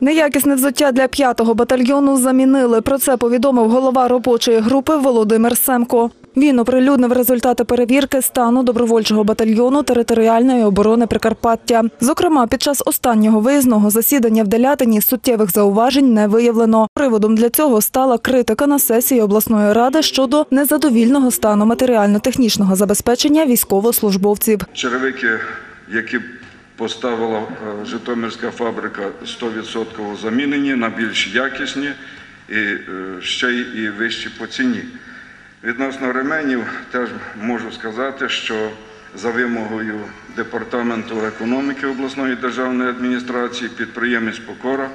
Неякісне взуття для п'ятого батальйону замінили. Про це повідомив голова робочої групи Володимир Семко. Він оприлюднив результати перевірки стану добровольчого батальйону територіальної оборони Прикарпаття. Зокрема, під час останнього виїзного засідання в Делятині суттєвих зауважень не виявлено. Приводом для цього стала критика на сесії обласної ради щодо незадовільного стану матеріально-технічного забезпечення військовослужбовців. Черевики, які поставила е, Житомирська фабрика, 100% замінені на більш якісні і е, ще й вищі по ціні. Відносно ременів теж можу сказати, що за вимогою Департаменту економіки обласної державної адміністрації підприємець Покора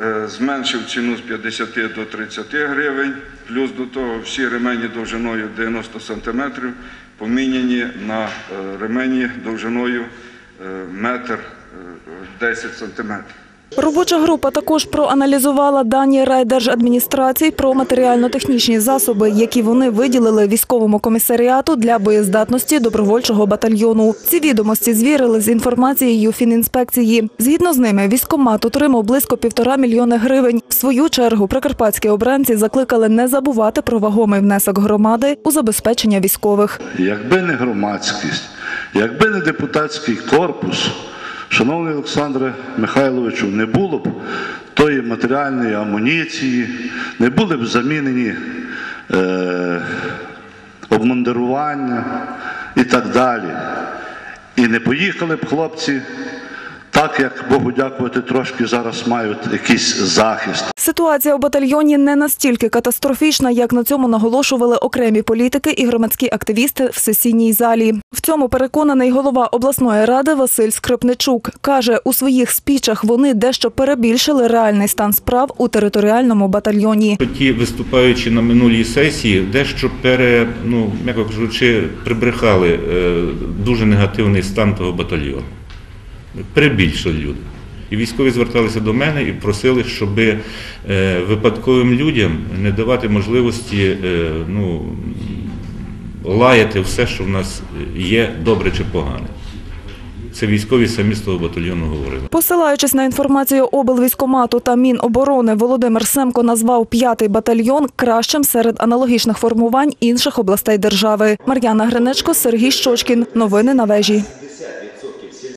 е, зменшив ціну з 50 до 30 гривень, плюс до того всі ремені довжиною 90 см поміняні на ремені довжиною метр е, 10 сантиметрів. Робоча група також проаналізувала дані райдержадміністрацій про матеріально-технічні засоби, які вони виділили військовому комісаріату для боєздатності добровольчого батальйону. Ці відомості звірили з інформацією Фінінспекції. Згідно з ними, військкомат отримав близько півтора мільйони гривень. В свою чергу прикарпатські обранці закликали не забувати про вагомий внесок громади у забезпечення військових. Якби не громадськість, якби не депутатський корпус, шановний Олександре Михайловичу, не було б тої матеріальної амуніції, не були б замінені е, обмундирування і так далі. І не поїхали б хлопці так, як Богу дякувати, трошки зараз мають якийсь захист. Ситуація у батальйоні не настільки катастрофічна, як на цьому наголошували окремі політики і громадські активісти в сесійній залі. В цьому переконаний голова обласної ради Василь Скрипничук. Каже, у своїх спічах вони дещо перебільшили реальний стан справ у територіальному батальйоні. Ті, виступаючи на минулій сесії, дещо пере, ну, м'яко кажучи, прибрехали е, дуже негативний стан того батальйону. Перебільшили люди. І військові зверталися до мене і просили, щоб е, випадковим людям не давати можливості е, ну, лаяти все, що в нас є добре чи погане. Це військові самі з того батальйону говорили. Посилаючись на інформацію облвійськомату та Міноборони, Володимир Семко назвав п'ятий батальйон кращим серед аналогічних формувань інших областей держави. Мар'яна Гринечко, Сергій Щочкін. Новини на вежі.